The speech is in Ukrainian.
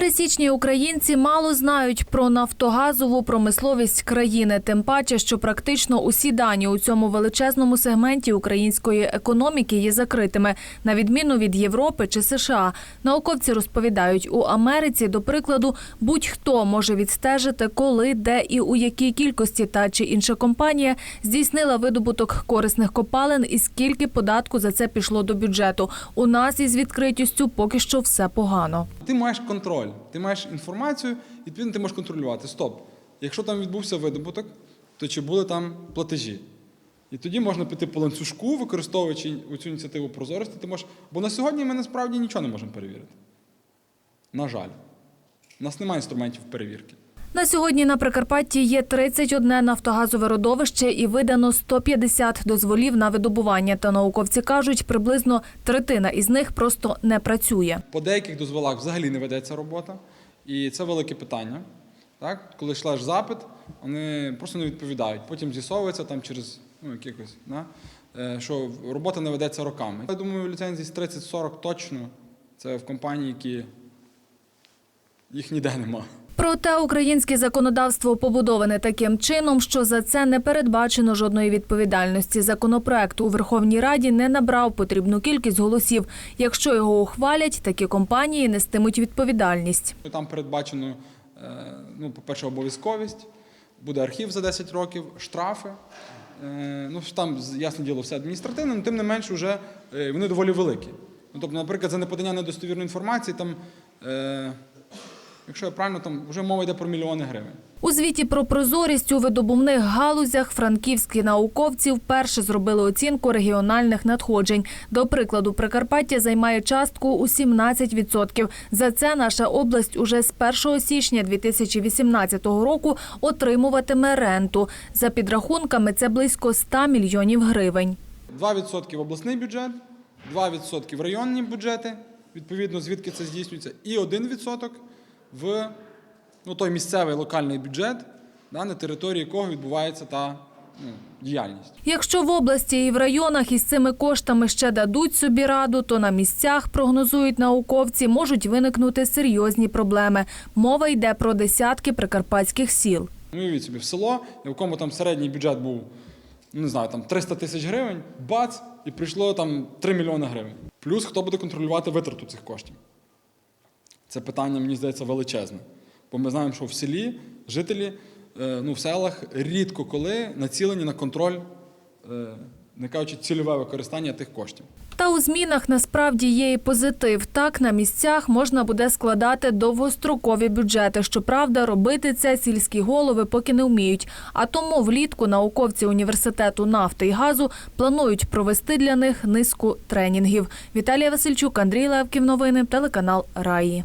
Пересічні українці мало знають про нафтогазову промисловість країни, тим паче, що практично усі дані у цьому величезному сегменті української економіки є закритими, на відміну від Європи чи США. Науковці розповідають, у Америці, до прикладу, будь-хто може відстежити, коли, де і у якій кількості та чи інша компанія здійснила видобуток корисних копалин і скільки податку за це пішло до бюджету. У нас із відкритістю поки що все погано. Ти маєш контроль, ти маєш інформацію, і відповідно ти можеш контролювати. Стоп. Якщо там відбувся видобуток, то чи були там платежі? І тоді можна піти по ланцюжку, використовуючи цю ініціативу прозорості, ти можеш. Бо на сьогодні ми насправді нічого не можемо перевірити. На жаль, у нас немає інструментів перевірки. На сьогодні на Прикарпатті є 31 нафтогазове родовище і видано 150 дозволів на видобування. Та науковці кажуть, приблизно третина із них просто не працює. По деяких дозволах взагалі не ведеться робота, і це велике питання. Так? Коли шлеш запит, вони просто не відповідають. Потім з'ясовується там через ну, якихось, да? е, що робота не ведеться роками. Я думаю, ліцензій з 30-40 точно. Це в компанії, які їх ніде нема. Проте українське законодавство побудоване таким чином, що за це не передбачено жодної відповідальності. Законопроект у Верховній Раді не набрав потрібну кількість голосів. Якщо його ухвалять, такі компанії нестимуть відповідальність. Там передбачено, е, ну, по-перше, обов'язковість, буде архів за 10 років, штрафи. Е, Ну, там, ясне діло, все адміністративне, але тим не менш вже е, вони доволі великі. Ну, тобто, наприклад, за неподання недостовірної інформації, там, якщо я правильно, там вже мова йде про мільйони гривень. У звіті про прозорість у видобувних галузях франківські науковці вперше зробили оцінку регіональних надходжень. До прикладу, Прикарпаття займає частку у 17%. За це наша область уже з 1 січня 2018 року отримуватиме ренту. За підрахунками, це близько 100 мільйонів гривень. 2% в обласний бюджет, 2% в районні бюджети, відповідно, звідки це здійснюється, і 1% в ну, той місцевий локальний бюджет, да, на території якого відбувається та ну, діяльність. Якщо в області і в районах із цими коштами ще дадуть собі раду, то на місцях, прогнозують науковці, можуть виникнути серйозні проблеми. Мова йде про десятки прикарпатських сіл. Ну, Уявіть собі, в село, в якому там середній бюджет був, ну, не знаю, там 300 тисяч гривень, бац, і прийшло там 3 мільйони гривень. Плюс хто буде контролювати витрату цих коштів? Це питання, мені здається, величезне. Бо ми знаємо, що в селі жителі е, ну, в селах рідко коли націлені на контроль, е, не кажучи, цільове використання тих коштів. Та у змінах насправді є і позитив. Так на місцях можна буде складати довгострокові бюджети. Щоправда, робити це сільські голови поки не вміють. А тому влітку науковці університету нафти і газу планують провести для них низку тренінгів. Віталія Васильчук, Андрій Левків. Новини телеканал Раї.